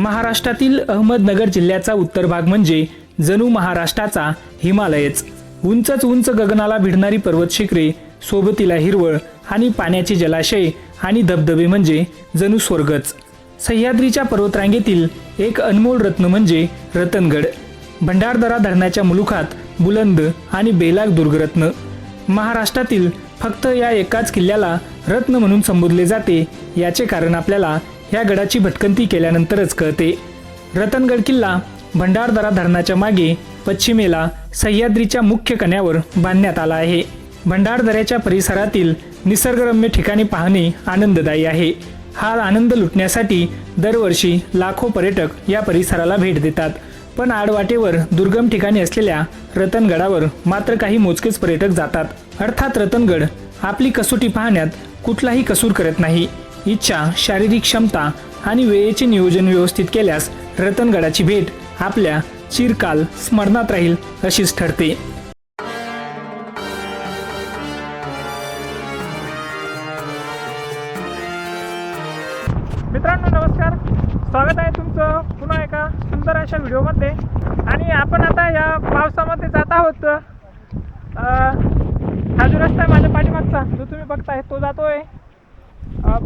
महाराष्ट्रातील अहमदनगर जिल्ह्याचा उत्तर भाग म्हणजे जणू महाराष्ट्राचा हिमालयच. उंचच उंच गगनाला भिडणारी पर्वत शिखरे सोबतीला हिरवळ आणि पाण्याचे जलाशय आणि धबधबे म्हणजे जणू स्वर्गच. सह्याद्रीच्या पर्वतरांगेतील एक अनमोल रत्न म्हणजे रतनगड. भंडारदरा धरणाच्या मुलुखात बुलंद आणि बेलाग दुर्गरत्न. महाराष्ट्रातील फक्त या एकाच किल्ल्याला रत्न म्हणून संबोधले जाते याचे कारण आपल्याला या गडाची भटकंती केल्यानंतरच कळते. रतनगड किल्ला भंडारदरा धरणाच्या मागे पश्चिमेला सह्याद्रीच्या मुख्य कण्यावर बांधण्यात आला आहे. भंडारदऱ्याच्या परिसरातील निसर्गरम्य ठिकाणी पाहणे आनंददायी आहे. हा आनंद लुटण्यासाठी दरवर्षी लाखो पर्यटक या परिसराला भेट देतात. पण आडवाटेवर दुर्गम ठिकाणी असलेल्या रतनगडावर मात्र काही मोजकेच पर्यटक जातात. अर्थात रतनगड आपली कसोटी पाहण्यात कुठलाही कसूर करत नाही. इच्छा शारीरिक क्षमता आणि वेळेचे नियोजन व्यवस्थित केल्यास रतनगडाची भेट आपल्या चिरकाल स्मरणात राहील अशीच ठरते.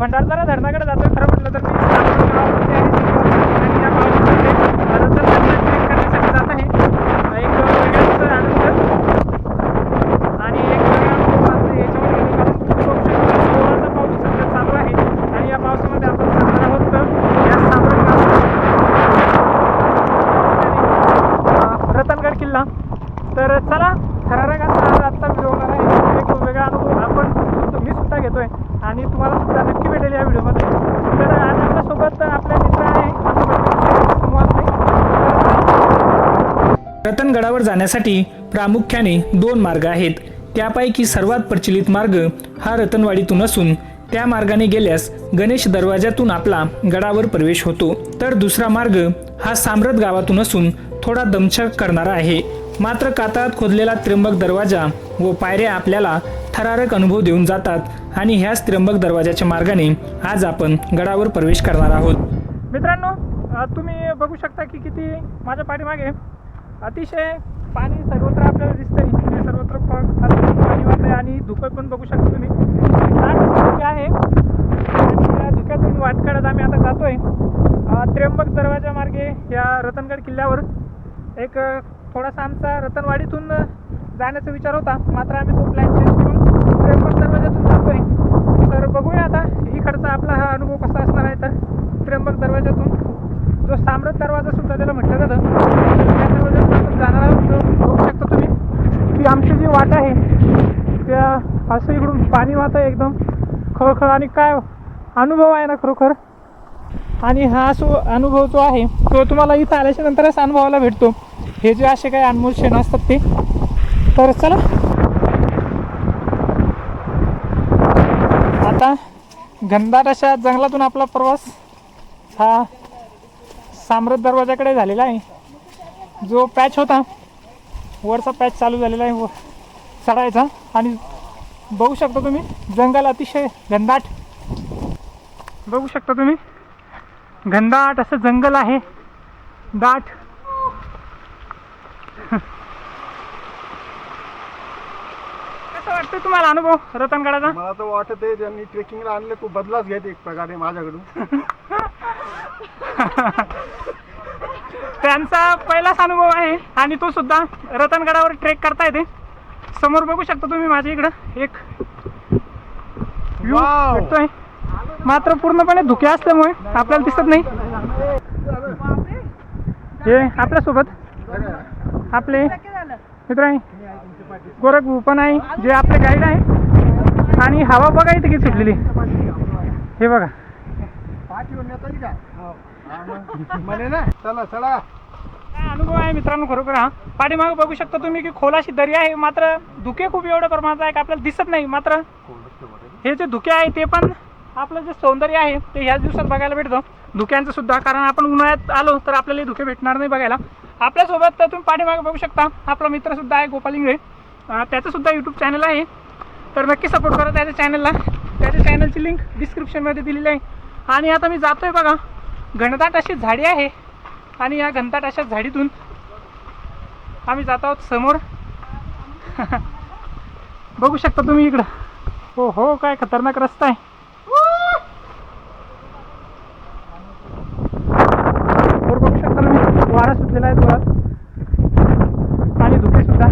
भंडारदारा धरणाकडे जातोय. खरं म्हटलं तर मी सातारा गावामध्ये आहे आणि या पावसामध्ये रतन धरणात trek करण्यासाठी जात आहे अं, एक वेगळाच आनंद आणि एक वेगळा अनुभव आज याच्यामध्ये आहे. कारण खूप जोराचा पाऊस सध्या चालू आहे आणि या पावसामध्ये आपण जाणार आहोत तर या सामरण गावात रतनगड किल्ला तर चला थरारक असा आज आजचा व्हिडिओ होणार आहे एक वेगळा अनुभव आपण सुद्धा- मी सुद्धा घेतोय आणि तुम्हाला सुद्धा नक्की भेटेल या व्हिडिओमध्ये तर आज आपल्यासोबत आपले मित्र आहे आपण भेटू संवाद नाही गडावर जाण्यासाठी प्रामुख्याने दोन मार्ग आहेत. त्यापैकी सर्वात प्रचलित मार्ग हा रतनवाडीतून असून त्या मार्गाने गेल्यास गणेश दरवाजातून आपला गडावर प्रवेश होतो. तर दुसरा मार्ग हा साम्रत गावातून असून थोडा दमछक करणारा आहे. मात्र कातळात खोदलेला त्र्यंबक दरवाजा व पायऱ्या आपल्याला थरारक अनुभव देऊन जातात आणि ह्याच त्र्यंबक दरवाजाच्या मार्गाने आज आपण गडावर प्रवेश करणार आहोत. मित्रांनो तुम्ही बघू शकता की किती माझ्या पाठीमागे अतिशय पाणी सर्वत्र आपल्याला दिसतंय इथे सर्वत्र प- खाली पाणी वाहतंय आणि धुकं पण बघू शकता तुम्ही. दाट आहे आणि त्या धुक्यातून वाट काढत आम्ही आता जातोय त्र्यंबक दरवाजा मार्गे या रतनगड किल्ल्यावर. एक थोडासा आमचा रतनवाडीतून जाण्याचा विचार होता मात्र आम्ही तो प्लॅन चेंज करून त्र्यंबक दरवाजातून जातोय. तर बघूया आता इकडचा आपला हा अनुभव कसा असणार आहे तर त्र्यंबक दरवाजातून जो साम्रत दरवाजा सुद्धा त्याला म्हटलं जातं. त्या दरवाजातून जाणार आहोत. बघू शकता तुम्ही. की आमची जी वाट आहे त्या असं इकडून पाणी वाहत आहे एकदम. खरोखर आणि काय अनुभव आहे ना खरोखर? आणि हा जो अनुभव जो आहे तो तुम्हाला इथं आल्याच्या नंतरच अनुभवाला भेटतो. हे जे असे काही अनमोल क्षण असतात ते. तर चला. आता घनदाट अशा जंगलातून आपला प्रवास हा साम्रत दरवाजाकडे झालेला आहे. जो पॅच होता वरचा पॅच चालू झालेला आहे व चढायचा. आणि बघू शकता तुम्ही जंगल अतिशय घनदाट. बघू शकता तुम्ही घनदाट असं जंगल आहे. दाट. कसं वाटतं तुम्हाला अनुभव रतनगडाचा? मला तर वाटत आहे ज्यांनी ट्रेकिंगला आणलं तो बदलाच घेत एक प्रकारे माझ्याकडून. त्यांचा पहिलाच अनुभव आहे आणि तो सुद्धा रतनगडावर ट्रेक करता येते समोर बघू शकता तुम्ही माझ्या इकडं. एक Wow. भेटतोय. मात्र पूर्णपणे धुके असल्यामुळे आपल्याला दिसत नाही. हे आपल्यासोबत आपले मित्र आहे. गोरख पण आहे जे आपले गाईड आहे. आणि हवा बघा इथे किती सुटलेली. हे बघा. म्हणे ना चला चला. काय अनुभव आहे मित्रांनो खरोखर हा? पाठीमागे बघू शकता तुम्ही की खोलाशी दरी आहे मात्र धुके खूप एवढ्या प्रमाणात आहे का आपल्याला दिसत नाही मात्र हे जे धुके आहे ते पण आपलं जे सौंदर्य आहे ते ह्याच दिवसात बघायला भेटतं. धुक्यांचं सुद्धा कारण आपण उन्हाळ्यात आलो तर आपल्याला धुके भेटणार नाही बघायला. आपल्यासोबत तर तुम्ही पाठीमागे बघू शकता आपला मित्र सुद्धा आहे गोपाल इंगळे. त्याचं सुद्धा यूट्यूब चॅनल आहे. तर नक्की सपोर्ट करा त्याच्या चॅनलला त्याच्या चॅनलची लिंक डिस्क्रिप्शनमध्ये दिलेली आहे. आणि आता मी जातोय बघा. घनदाट अशी झाडी आहे आणि या घनदाट अशा झाडीतून आम्ही जात आहोत समोर. बघू शकता तुम्ही इकडं. हो हो काय खतरनाक रस्ता आहे. बघू शकता तुम्ही वारा सुटलेला आहे जोरात आणि धुके सुद्धा.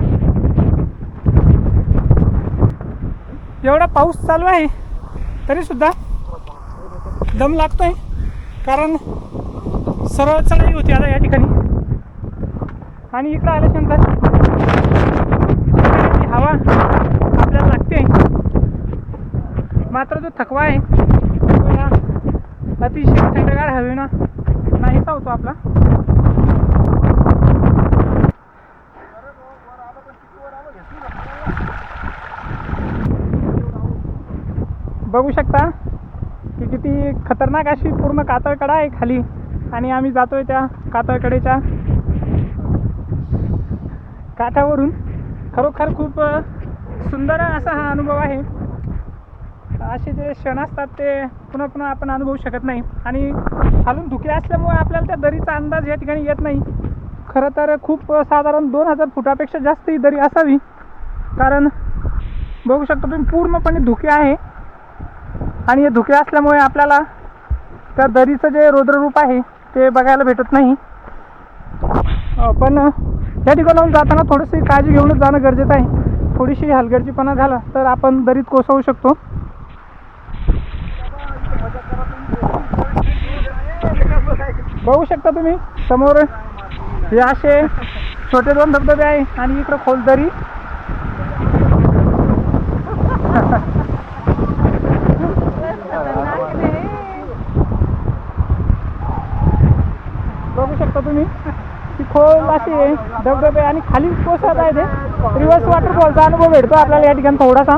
एवढा पाऊस चालू आहे तरी सुद्धा दम लागतोय. कारण सरळ चढाई होती आता या ठिकाणी. आणि इकडं आल्याच्यानंतर हवा आपल्याला लागते. मात्र जो थकवा आहे तो या अतिशय थंडगार हवेनं नाहीसा होतो आपला. बघू शकता आणि खतरनाक अशी पूर्ण कातळकडा आहे खाली. आणि आम्ही जातोय त्या कातळकडेच्या काठावरून. खरोखर खूप सुंदर असा हा अनुभव आहे. असे जे क्षण असतात ते पुन्हा पुन्हा आपण अनुभवू शकत नाही. आणि खालून धुके असल्यामुळे आपल्याला त्या दरीचा अंदाज या ठिकाणी येत नाही. खरं तर खूप साधारण दोन हजार फुटापेक्षा जास्त ही दरी असावी. कारण बघू शकतो तुम्ही पूर्णपणे धुके आहे. आणि हे धुके असल्यामुळे आपल्याला त्या दरीचं जे रौद्ररूप आहे ते बघायला भेटत नाही. पण या ठिकाणाहून जाताना थोडीशी काळजी घेऊनच जाणं गरजेचं आहे. थोडीशी हलगर्जीपणा झाला तर आपण दरीत कोसळू शकतो. बघू शकता तुम्ही समोर हे असे छोटे दोन धबधबे आहे आणि इकडं खोल दरी बघू शकता तुम्ही की खोल अशी आहे धबधबे आणि खाली कोसळत आहे ते. रिव्हर्स वॉटरफॉलचा अनुभव भेटतो आपल्याला या ठिकाणी थोडासा.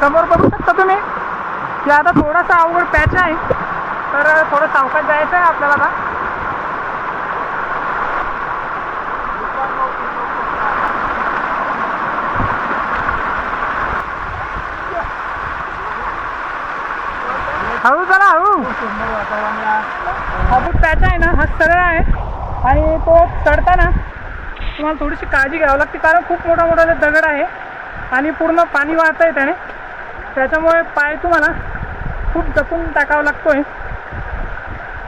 समोर बघू शकता तुम्ही की आता थोडासा अवघड पॅच आहे. तर थोडं सावकाश जायचं आहे आपल्याला आता. चला हळू हा जो पॅच आहे ना हा सरळ आहे. आणि तो चढताना तुम्हाला थोडीशी काळजी घ्यावी लागते कारण खूप मोठा मोठा दगड आहे आणि पूर्ण पाणी वाहत आहे त्याने. त्याच्यामुळे पाय तुम्हाला खूप जपून टाकावा लागतोय.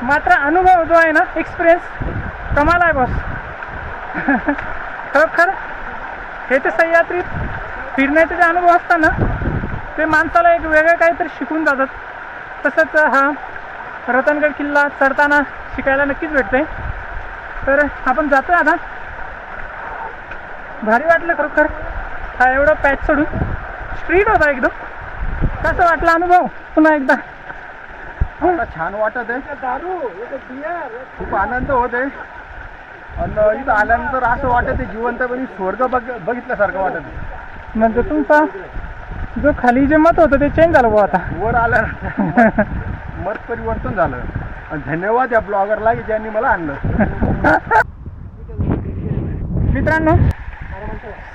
मात्र अनुभव जो आहे ना एक्सपिरियन्स कमाल आहे बॉस खरोखर हे ते सह्याद्रीत फिरण्याचे जे अनुभव असतात ना ते माणसाला एक वेगळं काहीतरी शिकून जातात. तसंच हा रतनगड किल्ला चढताना शिकायला नक्कीच भेटतंय. तर आपण जातोय आता. भारी वाटलं खरोखर. हा एवढा पॅच सोडून स्ट्रीट होता एकदम. कसं वाटलं अनुभव? पुन्हा एकदा. आता छान वाटत आहे. खूप आनंद होत आहे. आणि इथं आल्यानंतर असं वाटत आहे जिवंतपणे स्वर्ग बघ बघितल्यासारखं वाटत आहे. म्हणजे तुमचा जो खाली जे मत होतं ते चेंज झालं बुवा आता. वर आल्यानंतर. मत परिवर्तन झालं. आणि धन्यवाद या ब्लॉगरला की ज्यांनी मला आणलं. मित्रांनो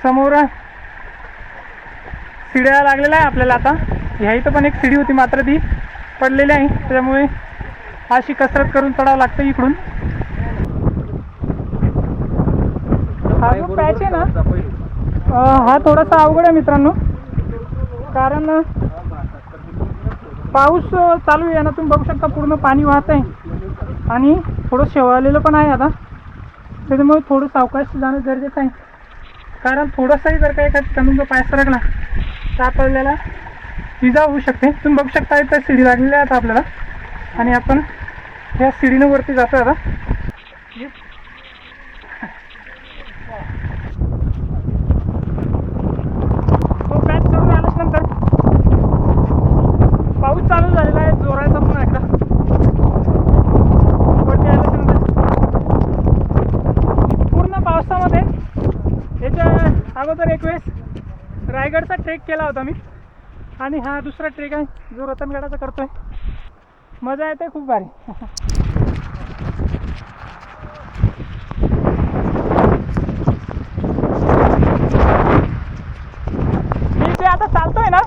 समोर शिड्या लागलेला आहे आपल्याला आता. ह्या इथं पण एक शिडी होती मात्र ती पडलेली आहे. त्याच्यामुळे अशी कसरत करून चढावं लागतं इकडून. हा जो पॅच आहे ना हा थोडासा अवघड आहे मित्रांनो. कारण पाऊस चालू आहे. ना तुम्ही बघू शकता पूर्ण पाणी वाहत आहे. आणि थोडं शेवाळलेलं पण आहे आता. त्याच्यामुळे थोडं सावकाश जाणं गरजेचं आहे. कारण थोडंसंही जर का एखादी ठिकाणून जर पाय सरकला तर आपल्याला इजा होऊ शकते. तुम्ही बघू शकता इथं शिडी लागलेली आहे आता आपल्याला. आणि आपण या शिडीनं वरती जातो आता तो पॅच चढून आल्याच नंतर पाऊस चालू झालेला आहे जोराचा पुन्हा एकदा वरती आल्याच्यानंतर पूर्ण पावसामध्ये याच्या अगोदर एक वेळेस रायगडचा ट्रेक केला होता मी. आणि हा दुसरा ट्रेक आहे जो रतनगडाचा करतोय. मजा येते खूप भारी. मी जे आता चालतोय ना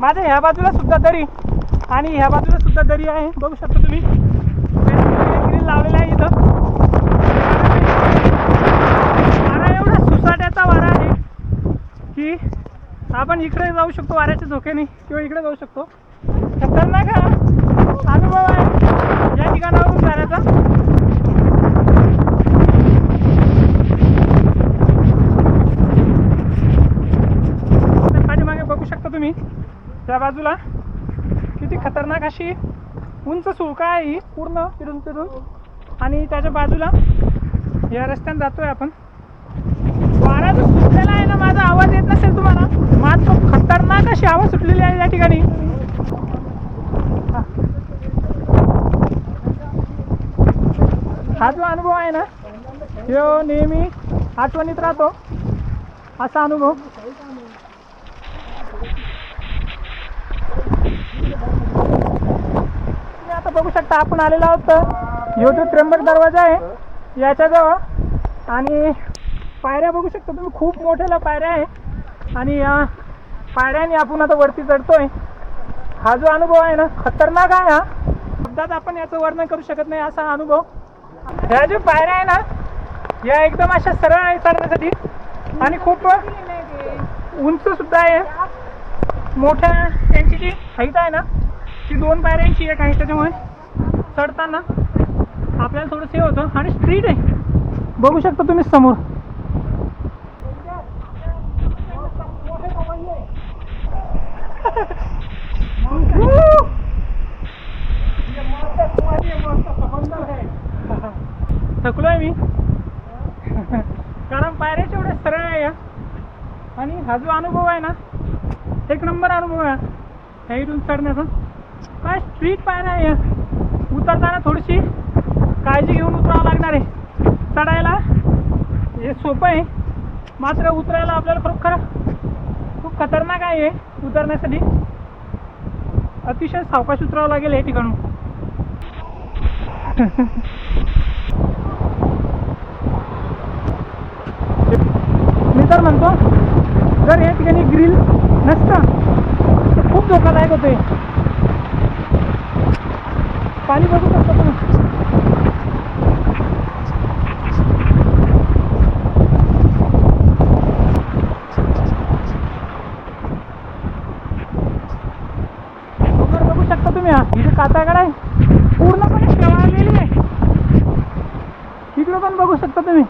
माझ्या ह्या बाजूला सुद्धा दरी आणि ह्या बाजूला सुद्धा दरी आहे. बघू शकता तुम्ही. ग्रिल लावलेला आहे इथं. वारा एवढा सुसाट्याचा वारा आहे की आपण इकडे जाऊ शकतो वाऱ्याच्या धोक्याने किंवा इकडे जाऊ शकतो. खतरनाक हा अनुभव आहे. या ठिकाणावरून जाण्याचा. पाठीमागे बघू शकता तुम्ही त्या बाजूला किती खतरनाक अशी उंच सुळका आहे ही पूर्ण फिरून फिरून आणि त्याच्या बाजूला या रस्त्याने जातोय आपण. महाराज सुटलेला आहे ना माझा आवाज येत नसेल तुम्हाला मात्र खतरनाक अशी आवाज सुटलेली आहे या ठिकाणी. हा. जो अनुभव आहे ना तो नेहमी आठवणीत राहतो. असा अनुभव. आता बघू शकता आपण आलेलो आहोत यो जो त्र्यंबक दरवाजा आहे याच्याजवळ. आणि पायऱ्या बघू शकता तुम्ही खूप मोठ्याला पायऱ्या आहे. आणि या पायऱ्याने आपण आता वरती चढतोय. हा जो अनुभव आहे ना खतरनाक आहे हा. शब्दात आपण याचं वर्णन करू शकत नाही असा अनुभव. ह्या ज्या पायऱ्या आहे ना या एकदम अशा सरळ आहे चढण्यासाठी. आणि खूप उंच सुद्धा आहे. मोठ्या त्यांची जी हाईट आहे ना ती दोन पायऱ्यांची एक आहे. त्याच्यामुळे चढताना आपल्याला थोडंसं हे होतं. आणि स्ट्रीट आहे. बघू शकता तुम्ही समोर. थकलोय मी. कारण पायऱ्याच्या एवढ्या सरळ आहे या. आणि हा जो अनुभव आहे ना एक नंबर अनुभव आहे ह्या इथून चढण्याचा. काय स्ट्रीट पायऱ्या आहे या. उतरताना थोडीशी काळजी घेऊन उतरावं लागणार आहे. चढायला हे सोपं आहे. मात्र उतरायला आपल्याला खरोखर खूप खतरनाक आहे हे उतरण्यासाठी. अतिशय सावकाश उतरावं लागेल हे ठिकाणून मी तर म्हणतो जर या ठिकाणी ग्रिल नसतं तर खूप धोकादायक होते. पाणी बघू शकतो तुम्ही डोंगर बघू शकता तुम्ही हा इथे कातागड आहे पूर्णपणे शेवाळलेली आहे इकडं पण बघू शकता तुम्ही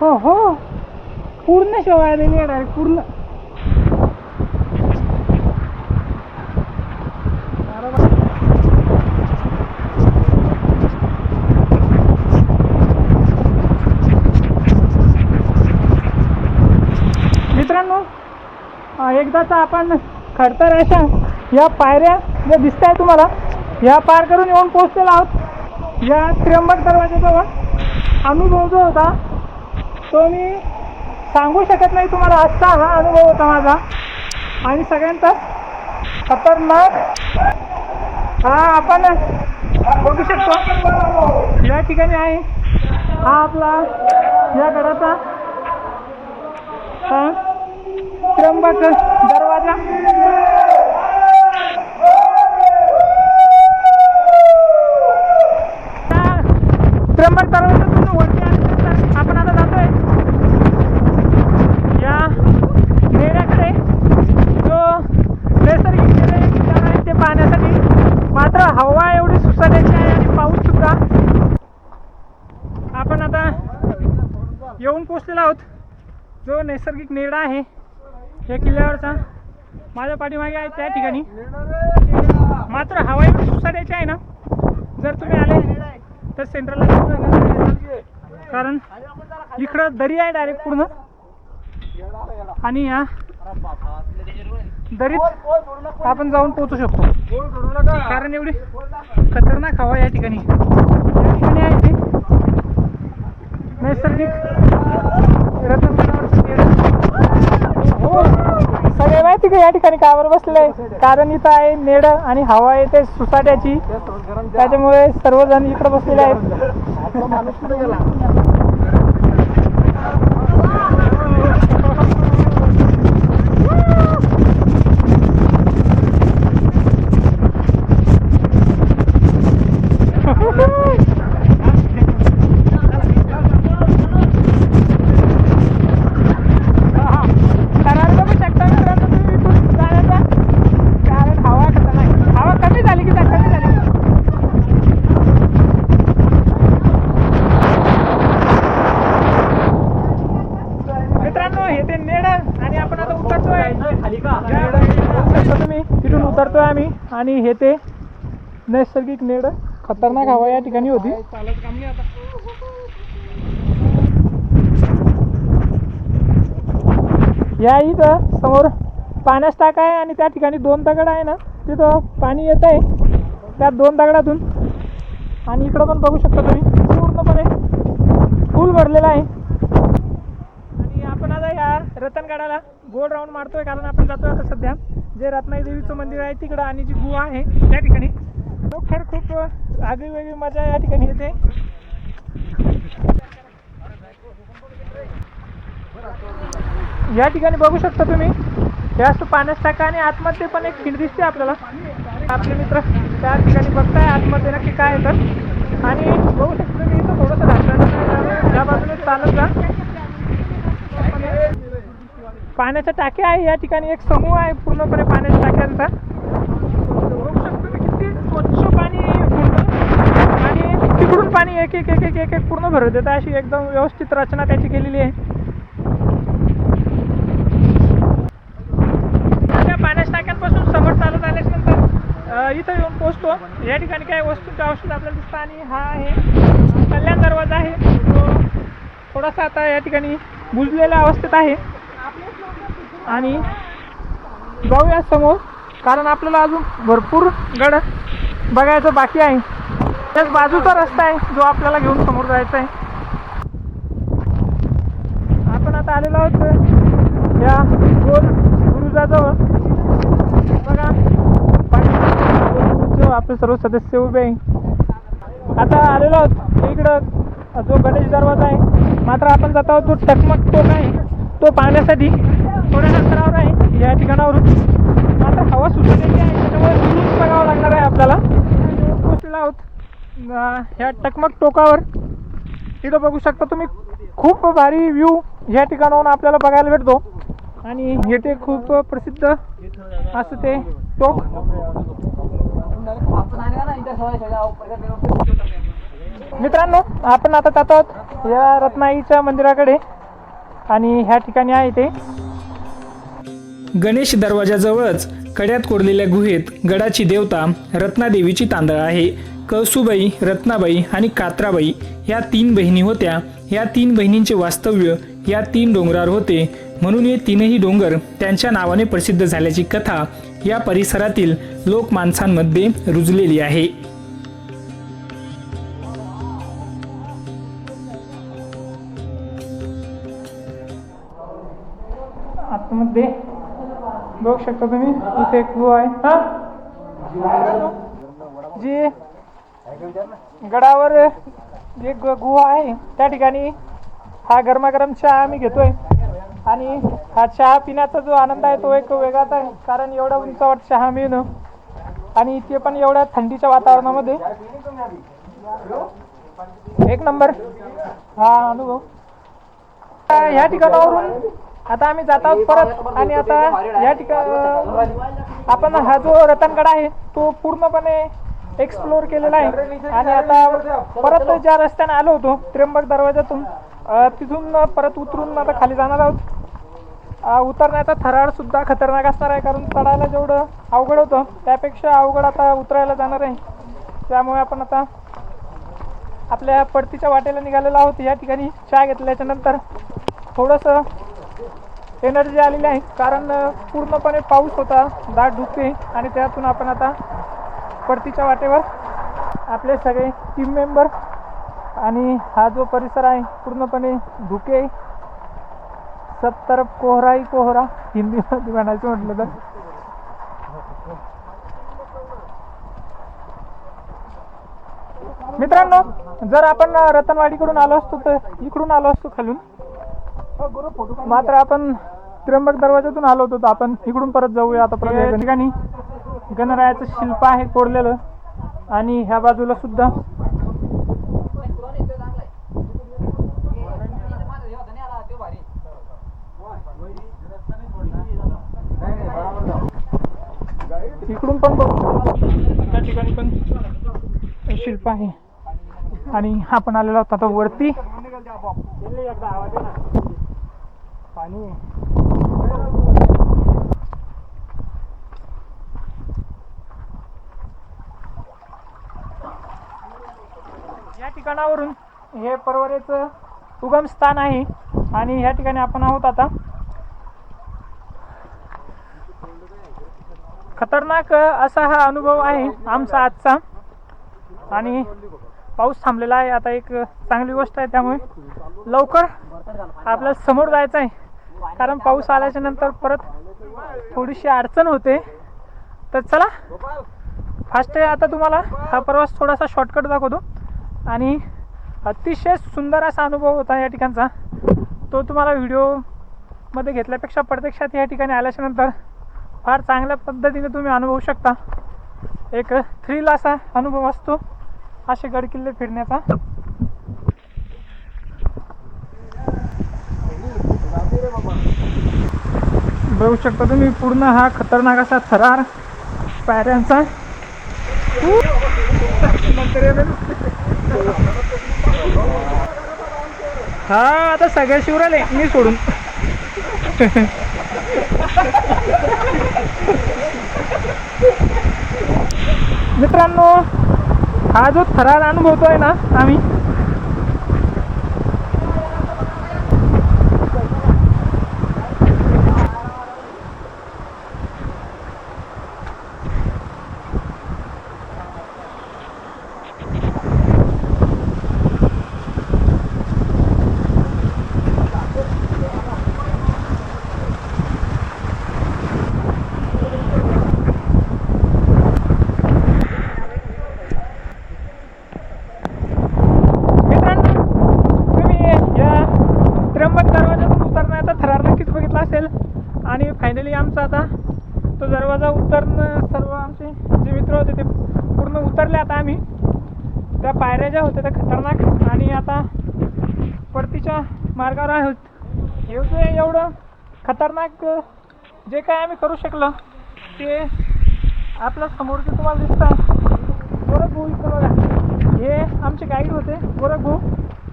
हो हो अशा वायाने आहे पूर्ण. मित्रांनो एकदाच आपण खडतर अशा या पायऱ्या ज्या दिसत आहे तुम्हाला या पार करून येऊन पोहोचलेलो आहोत. या त्र्यंबक दरवाजाजवळ अनुभव जो होता तो मी सांगू शकत नाही तुम्हाला. असा हा अनुभव होता माझा. आणि सगळ्यांचा खतरनाक हा आपण बघू शकतो. या ठिकाणी आहे. हा आपला या गडाचा हा त्र्यंबक दरवाजा. त्या त्र्यंबक दरवाजातून वरती आल्यानंतर आपण आता जातोय या नेण्याकडे जो नैसर्गिक निसर्ग ठिकाण आहे ते पाहण्यासाठी मात्र हवा एवढी सुसाट्याची आहे आणि पाऊस सुद्धा. आपण आता येऊन पोचलेलो आहोत. जो नैसर्गिक नेडा आहे या किल्ल्यावरचा माझ्या पाठीमागे आहे त्या ठिकाणी. मात्र हवा एवढी सुसाट्याची आहे ना जर तुम्ही आले तर सेंट्रलला कारण इकडं दरी आहे डायरेक्ट पूर्ण. आणि या दरीत आपण जाऊन पोहोचू शकतो. कारण एवढी खतरनाक हवा या ठिकाणी. या ठिकाणी आहे ते. नैसर्गिक. हो. सगळे माहिती का या ठिकाणी कावर बसलेलं आहे? कारण इथं आहे नेड आणि हवा येते सुसाट्याची. त्याच्यामुळे सर्वजण इकडे बसलेले आहेत माणूस कुठे गेला आणि हे ते नैसर्गिक नेड खतरनाक हवा या ठिकाणी होती. या इथं समोर पाण्यास टाक आहे आणि त्या ठिकाणी दोन दगड आहे ना तिथं पाणी येत आहे. त्या दोन दगडातून. आणि इकडं पण बघू शकता तुम्ही पूर्णपणे फुल भरलेला आहे. आणि आपण आता या रतनगडाला गोल राऊंड मारतोय कारण आपण जातोय आता सध्या. जे रत्नाई देवीचं मंदिर आहे तिकडं आणि जी गुहा आहे त्या ठिकाणी. तो खर खूप आगळी वेगळी मजा या ठिकाणी येते. या ठिकाणी बघू शकता तुम्ही जास्त पाण्यात टाका आणि आतमध्ये पण एक खिंड दिसते आपल्याला. आपले मित्र त्या ठिकाणी बघताय आतमध्ये नक्की काय येतं आणि बघू शकता तुम्ही इथं थोडंसं ढासळण त्या बाजूने चालत जा. पाण्याच्या टाक्या आहे या ठिकाणी एक समूह आहे पूर्णपणे पाण्याच्या टाक्यांचा. बघू शकतो मी किती स्वच्छ पाणी पूर्ण. आणि तिकडून पाणी एक एक एक एक एक एक पूर्ण भरत येतं. अशी एकदम व्यवस्थित रचना त्याची केलेली आहे. त्या पाण्याच्या टाक्यांपासून समोर चालत आल्याच्यानंतर इथं येऊन पोहोचतो. या ठिकाणी काय वस्तूंची औषध आपल्याला दिसतं आणि हा आहे कल्याण दरवाजा आहे. तो थोडासा आता या ठिकाणी बुजलेल्या अवस्थेत आहे. आणि जाऊया समोर कारण आपल्याला अजून भरपूर गड बघायचं बाकी आहे. त्याच बाजूचा रस्ता आहे जो आपल्याला घेऊन समोर जायचा आहे. आपण आता आलेलो आहोत या गोल गुरुजाजवळ. बघा पाठीमागे आपले सर्व सदस्य उभे आहे. आता आलेलो आहोत इकडं जो गणेश दरवाजा आहे. मात्र आपण जात आहोत जो टकमक टोक आहे तो पाहण्यासाठी. थोड्या अंतरावर आहे. या ठिकाणावरून आता हवा सुटलेली आहे. त्याच्यामुळे दुरून बघावं लागणार आहे आपल्याला. पोचलेलो आहोत. ह्या टकमक टोकावर. तिथं बघू शकता तुम्ही खूप भारी व्ह्यू ह्या ठिकाणाहून आपल्याला बघायला भेटतो. आणि हे ते खूप प्रसिद्ध असं ते टोक. मित्रांनो आपण आता जात आहोत या रत्नाईच्या मंदिराकडे. आणि ह्या ठिकाणी आहे ते. गणेश दरवाजाजवळच कड्यात कोरलेल्या गुहेत गडाची देवता रत्नादेवीची तांदळ आहे. कळसुबाई रत्नाबाई आणि कात्राबाई या तीन बहिणी होत्या. या तीन बहिणींचे वास्तव्य या तीन डोंगरावर होते. म्हणून हे तीनही डोंगर त्यांच्या नावाने प्रसिद्ध झाल्याची कथा या परिसरातील लोकमानसांमध्ये रुजलेली आहे. आतमध्ये बघू शकता तुम्ही? इथे एक गुहा आहे. हा? जी गडावर एक गुहा आहे. त्या ठिकाणी हा गरमागरम चहा आम्ही घेतोय. आणि हा चहा पिण्याचा जो आनंद आहे तो एक वेगळाच आहे. कारण एवढा उंचावर चहा मिळणं आणि ते पण एवढ्या थंडीच्या वातावरणामध्ये. एक नंबर. हा अनुभव. ह्या ठिकाणावरून आता आम्ही जात आहोत परत आणि आता या ठिकाण आपण हा जो रतनगड आहे तो पूर्णपणे एक्सप्लोर केलेला आहे. आणि आता परत ज्या रस्त्याने आलो होतो त्र्यंबक दरवाजातून तिथून परत उतरून आता खाली जाणार आहोत. उतरण्याचा थराड सुद्धा खतरनाक असणार आहे कारण चढायला जेवढं अवघड होतं त्यापेक्षा अवघड आता उतरायला जाणार आहे. त्यामुळे आपण आता आपल्या पडतीच्या वाटेला निघालेलो आहोत. या ठिकाणी चहा घेतल्याच्या नंतर थोडंसं एनर्जी आलेली आहे. कारण पूर्णपणे पाऊस होता दाट धुके आणि त्यातून आपण आता पडतीच्या वाटेवर आपले सगळे टीम मेंबर आणि हा जो परिसर आहे पूर्णपणे धुके. सब तरफ कोहरा हिंदीमध्ये म्हणायचं म्हटलं तर. मित्रांनो जर आपण रतनवाडीकडून आलो असतो तर इकडून आलो असतो खालून. मात्र आपण त्र्यंबक दरवाजातून आलो होतो आपण इकडून परत जाऊया. आता परत ठिकाणी. गणरायाचं शिल्प आहे कोरलेलं. आणि ह्या बाजूला सुद्धा. इकडून पण त्या ठिकाणी पण शिल्प आहे. आणि आपण आलेलो आहोत आता वरती. पाणी. या ठिकाणावरून हे परवरेचं उगम स्थान आहे आणि या ठिकाणी आपण आहोत आता. खतरनाक असा हा अनुभव आहे आमचा आजचा. आणि पाऊस थांबलेला आहे. आता एक चांगली गोष्ट आहे त्यामुळे लवकर आपल्याला समोर जायचं आहे. कारण पाऊस आल्याच्यानंतर परत थोडीशी अडचण होते. तर चला फास्ट आता तुम्हाला. हा प्रवास थोडासा शॉर्टकट दाखवतो. आणि अतिशय सुंदर असा अनुभव होता या ठिकाणचा. तो तुम्हाला व्हिडिओमध्ये घेतल्यापेक्षा प्रत्यक्षात या ठिकाणी आल्याच्यानंतर फार चांगल्या पद्धतीने तुम्ही अनुभवू शकता. एक थ्रिल असा अनुभव असतो. असे गडकिल्ले फिरण्याचा. बघू शकता तुम्ही पूर्ण हा खतरनाक असा थरार पायऱ्यांचा. हा आता सगळ्या शिवराले मी सोडून. मित्रांनो हा जो थरार अनुभवतोय ना आम्ही मित्रांनो तुम्ही या त्र्यंबक दरवाजातून उतरण्याचा थरार नक्कीच बघितला असेल आणि फायनली आमचा आता तो दरवाजा उतरणं सर्व आमचे जे मित्र होते ते पूर्ण उतरले आता आम्ही त्या पायऱ्या ज्या होत्या त्या खतरनाक आणि आता परतीच्या मार्गावर आहोत एवढं एवढं खतरनाक जे काय आम्ही करू शकलो ते आपल्यासमोर जे तुम्हाला दिसतं गोरख इथं बघा. हे आमचे गाईड होते गोरखभाऊ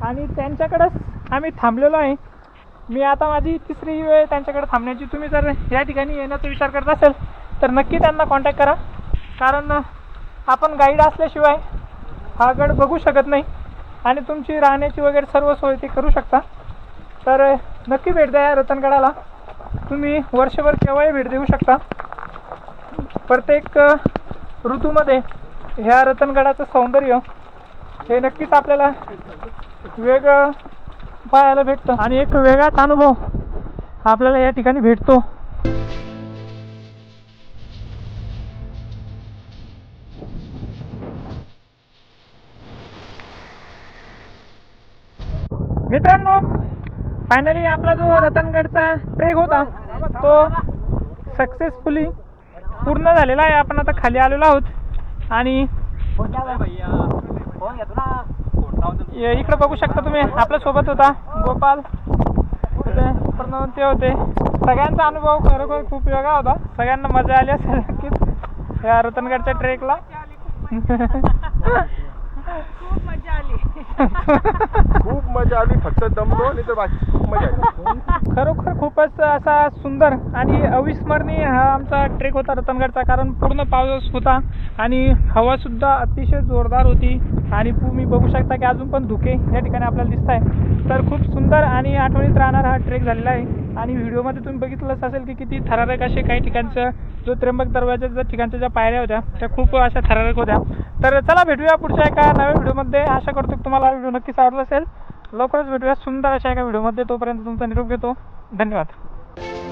आणि त्यांच्याकडंच आम्ही थांबलेलो आहे. मी आता माझी तिसरी वेळ त्यांच्याकडे थांबण्याची. तुम्ही जर या ठिकाणी येण्याचा विचार करत असेल तर नक्की त्यांना कॉन्टॅक्ट करा. कारण आपण गाईड असल्याशिवाय हा गड बघू शकत नाही. आणि तुमची राहण्याची वगैरे सर्व सोय ते करू शकता. तर नक्की भेट द्या या रतनगडाला. तुम्ही वर्षभर केव्हाही भेट देऊ शकता. प्रत्येक ऋतूमध्ये ह्या रतनगडाचं सौंदर्य हे नक्कीच आपल्याला वेगळं पाहायला भेटतं आणि एक वेगळाच अनुभव आपल्याला या ठिकाणी भेटतो. मित्रांनो फायनली आपला जो रतनगडचा ट्रेक होता तो सक्सेसफुली पूर्ण झालेला आहे. आपण आता खाली आलेलो आहोत. आणि इकडं इकडे बघू शकता तुम्ही. आपल्यासोबत होता गोपाल. होते ते होते. सगळ्यांचा अनुभव खरोखर खूप वेगळा होता. सगळ्यांना मजा आली असेल नक्कीच. या रतनगडच्या ट्रेकला खूप मजा आली फक्त दमलो नाही तर बाकी खूप मजा आली. खरोखर खूपच असा सुंदर आणि अविस्मरणीय हा आमचा ट्रेक होता रतनगडचा कारण पूर्ण पाऊस होता आणि हवा सुद्धा अतिशय जोरदार होती. आणि तुम्ही बघू शकता की अजून पण धुके या ठिकाणी आपल्याला दिसत आहे तर खूप सुंदर आणि आठवणीत राहणारा हा ट्रेक झालेला आहे. आणि व्हिडिओमध्ये तुम्ही बघितलंच असेल की किती थरारक असे काही ठिकाणचं जो त्र्यंबक दरवाजाच्या ठिकाणच्या ज्या पायऱ्या होत्या त्या खूप अशा थरारक होत्या. तर चला भेटूया पुढच्या एका नव्या व्हिडिओमध्ये. आशा करतो की तुम्हाला व्हिडिओ नक्कीच आवडला असेल. लवकरच भेटूया सुंदर अशा एका व्हिडिओमध्ये. तोपर्यंत तुमचा निरोप घेतो. धन्यवाद.